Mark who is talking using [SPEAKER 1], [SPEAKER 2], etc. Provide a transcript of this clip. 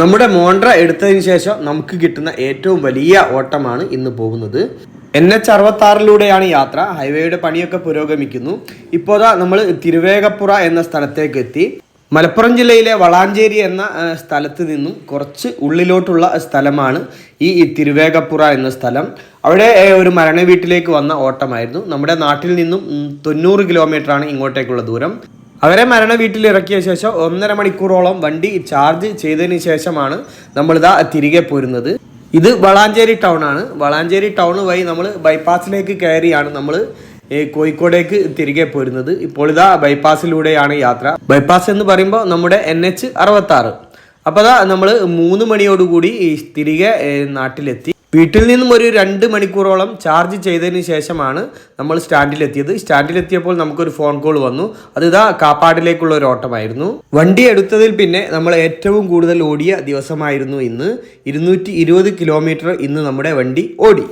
[SPEAKER 1] നമ്മുടെ മോണ്ട്ര എടുത്തതിന് ശേഷം നമുക്ക് കിട്ടുന്ന ഏറ്റവും വലിയ ഓട്ടമാണ് ഇന്ന് പോകുന്നത്. എൻ എച്ച് അറുപത്താറിലൂടെയാണ് യാത്ര. ഹൈവേയുടെ പണിയൊക്കെ പുരോഗമിക്കുന്നു. ഇപ്പോൾ നമ്മൾ തിരുവേഗപ്പുറ എന്ന സ്ഥലത്തേക്ക് എത്തി. മലപ്പുറം ജില്ലയിലെ വളാഞ്ചേരി എന്ന സ്ഥലത്ത് നിന്നും കുറച്ച് ഉള്ളിലോട്ടുള്ള സ്ഥലമാണ് ഈ തിരുവേഗപ്പുറ എന്ന സ്ഥലം. അവിടെ ഒരു മരണ വീട്ടിലേക്ക് വന്ന ഓട്ടമായിരുന്നു. നമ്മുടെ നാട്ടിൽ നിന്നും തൊണ്ണൂറ് കിലോമീറ്ററാണ് ഇങ്ങോട്ടേക്കുള്ള ദൂരം. അവരെ മരണ വീട്ടിൽ ഇറക്കിയ ശേഷം ഒന്നര മണിക്കൂറോളം വണ്ടി ചാർജ് ചെയ്തതിന് ശേഷമാണ് നമ്മളിതാ തിരികെ പോരുന്നത്. ഇത് വളാഞ്ചേരി ടൗൺ ആണ് വളാഞ്ചേരി ടൗൺ വഴി നമ്മൾ ബൈപ്പാസിലേക്ക് കയറിയാണ് നമ്മൾ കോഴിക്കോടേക്ക് തിരികെ പോരുന്നത്. ഇപ്പോൾ ഇതാ ബൈപ്പാസിലൂടെയാണ് യാത്ര. ബൈപ്പാസ് എന്ന് പറയുമ്പോൾ നമ്മുടെ എൻ എച്ച് അറുപത്താറ്. അപ്പോൾ അതാ നമ്മൾ മൂന്ന് മണിയോടുകൂടി തിരികെ നാട്ടിലെത്തി. വീട്ടിൽ നിന്നും ഒരു രണ്ട് മണിക്കൂറോളം ചാർജ് ചെയ്തതിന് ശേഷമാണ് നമ്മൾ സ്റ്റാൻഡിലെത്തിയത്. സ്റ്റാൻഡിലെത്തിയപ്പോൾ നമുക്കൊരു ഫോൺ കോൾ വന്നു. അത് ഇതാ കാപ്പാടിലേക്കുള്ള ഒരു ഓട്ടമായിരുന്നു. വണ്ടി എടുത്തതിൽ പിന്നെ നമ്മൾ ഏറ്റവും കൂടുതൽ ഓടിയ ദിവസമായിരുന്നു ഇന്ന്. ഇരുന്നൂറ്റി കിലോമീറ്റർ ഇന്ന് നമ്മുടെ വണ്ടി ഓടി.